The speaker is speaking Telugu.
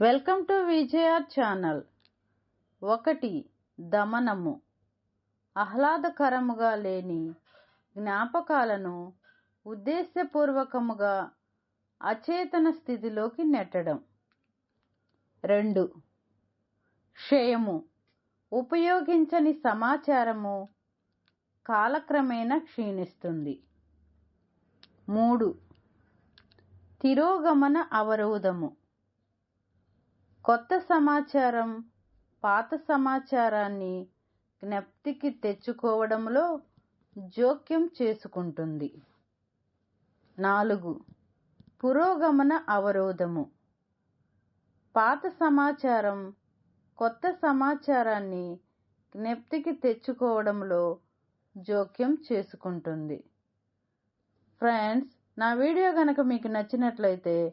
Welcome to విజయఆర్ channel. ఒకటి దమనము. ఆహ్లాదకరముగా లేని జ్ఞాపకాలను ఉద్దేశపూర్వకముగా అచేతన స్థితిలోకి నెట్టడం. రెండు క్షయము. ఉపయోగించని సమాచారము కాలక్రమేణా క్షీణిస్తుంది. మూడు తిరోగమన అవరోధము. కొత్త సమాచారం పాత సమాచారాన్ని జ్ఞప్తికి తెచ్చుకోవడంలో జోక్యం చేసుకుంటుంది. నాలుగు. పురోగమన అవరోధము. పాత సమాచారం కొత్త సమాచారాన్ని జ్ఞప్తికి తెచ్చుకోవడంలో జోక్యం చేసుకుంటుంది. ఫ్రెండ్స్ నా వీడియో కనుక మీకు నచ్చినట్లయితే